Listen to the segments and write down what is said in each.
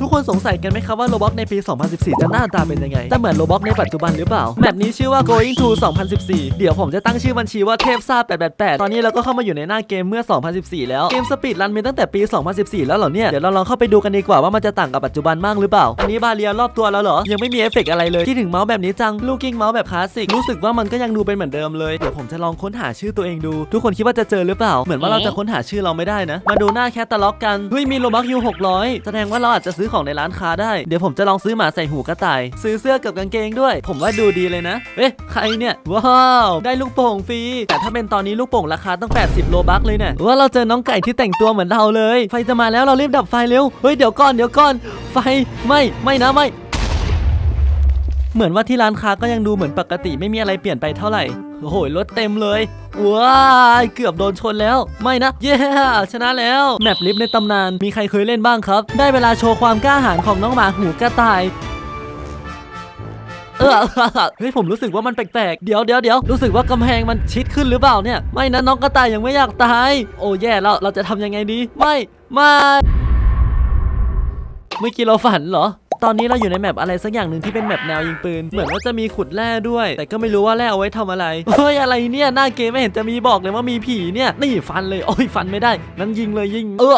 ทุกคนสงสัยกันไหมครับว่าโรบ็อกในปี 2014 จะหน้าตาเป็นยังไงจะเหมือนโรบ็อกในปัจจุบันหรือเปล่าแบบนี้ชื่อว่า going to 2014 เดี๋ยวผมจะตั้งชื่อบัญชีว่าเทพซ่า888 ตอนนี้เราก็เข้ามาอยู่ในหน้าเกมเมื่อ 2014 แล้ว เกมสปีดรันมีตั้งแต่ปี 2014 แล้วเหรอเนี่ย เดี๋ยวเราลองเข้าไปดูกันดีกว่าว่ามันจะต่างกับปัจจุบันมากหรือเปล่า อันนี้บาเรียรอบตัวแล้วเหรอ ยังไม่มีเอฟเฟกอะไรเลย ที่ถึงเมาส์แบบนี้จัง ลูกกิ้งเมาส์แบบคลาสสิก รู้สึกว่ามันก็ยังดูเป็นเหมือนเดิมเลย เดี๋ยวผมจะลองค้นหาชื่อตัวเองดู ทุกคนคิดว่าจะเจอหรือเปล่า เหมือนว่าเราจะค้นหาชื่อเราไม่ได้นะ มาดูหน้าแคตตาล็อกกัน เฮ้ย มีโลบักยู600 แสดงว่าเราอาจจะซื้อของในร้านค้าได้ เดี๋ยวผมจะลองซื้อหมาใส่หูกระต่าย ซื้อเสื้อกับกางเกงด้วย ผมว่าดูดีเลยนะ เอ๊ะ ใครเนี่ย ว้าว ได้ลูกโป่งฟรี แต่ถ้าเป็นตอนนี้ลูกโป่งราคาต้อง 80 โลบักเลยเนี่ยว่าเราเจอน้องไก่ที่แต่งตัวเหมือนเราเลย ไฟจะมาแล้วเรารีบดับไฟเร็ว เฮ้ย เดี๋ยวก่อน เดี๋ยวก่อน ไฟ ไม่ ไม่นะ ไม่ เหมือนว่าที่ร้านค้าก็ยังดูเหมือนปกติไม่มีอะไรเปลี่ยนไปเท่าไหร่ โอ้โหรถเต็มเลยว้ายเกือบโดนชนแล้ว ไม่นะ เย้ชนะแล้ว แมปลิฟในตำนานมีใครเคยเล่นบ้างครับ ได้เวลาโชว์ความกล้าหาญของน้องหมาหูกระต่ายเออเฮ้ยผมรู้สึกว่ามันแปลกๆ เดี๋ยวเดี๋ยวเดี๋ยวรู้สึกว่ากำแพงมันชิดขึ้นหรือเปล่าเนี่ย ไม่นะน้องกระต่ายยังไม่อยากตาย โอ้แย่แล้วเราจะทำยังไงดี ไม่ ไม่ เมื่อกี้เราฝันเหรอ ตอนนี้เราอยู่ในแมปอะไรสักอย่างหนึ่งที่เป็นแมปแนวยิงปืน เหมือนว่าจะมีขุดแร่ด้วย แต่ก็ไม่รู้ว่าแร่เอาไว้ทำอะไร เฮ้ยอะไรเนี่ยหน้าเกมไม่เห็นจะมีบอกเลยว่ามีผีเนี่ยนี่ฟันเลยโอ้ยฟันไม่ได้นั้นยิงเลยยิง เออ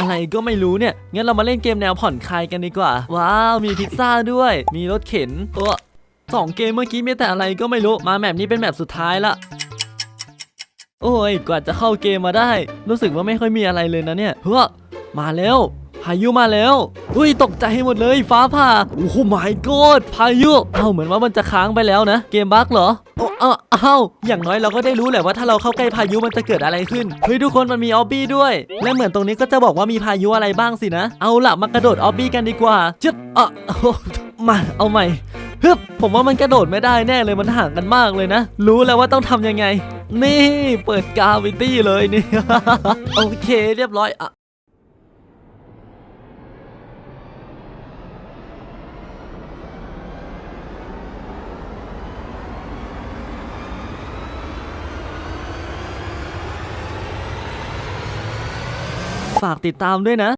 อะไรก็ไม่รู้เนี่ยงั้นเรามาเล่นเกมแนวผ่อนคลายกันดีกว่า ว้าวมีพิซซ่าด้วย มีรถเข็นเออสองเกมเมื่อกี้มีแต่อะไรก็ไม่รู้มาแมปนี้เป็นแมปสุดท้ายละโอ้ยกว่าจะเข้าเกมมาได้ รู้สึกว่าไม่ค่อยมีอะไรเลยนะเนี่ยเฮ้อมาแล้ว พายุมาแล้วอุ้ยตกใจหมดเลยฟ้าผ่าโอ้โหไม่กดพายุเอ้าเหมือนว่ามันจะค้างไปแล้วนะ เกมบั๊กเหรออ้เอ้าเอ้าอย่างน้อยเราก็ได้รู้แหละว่าถ้าเราเข้าใกล้พายุมันจะเกิดอะไรขึ้นเฮ้ยทุกคนมันมีออบบี้ด้วย และเหมือนตรงนี้ก็จะบอกว่ามีพายุอะไรบ้างสินะ เอาล่ะมากระโดดออบบี้กันดีกว่าจึ๊บอะโอ้โหมาเอาใหม่ฮึบผมว่ามันกระโดดไม่ได้แน่เลยมันห่างกันมากเลยนะ รู้แล้วว่าต้องทำยังไง นี่เปิดกาวิตี้เลยนี่ โอเคเรียบร้อยอะ ฝากติดตามด้วยนะ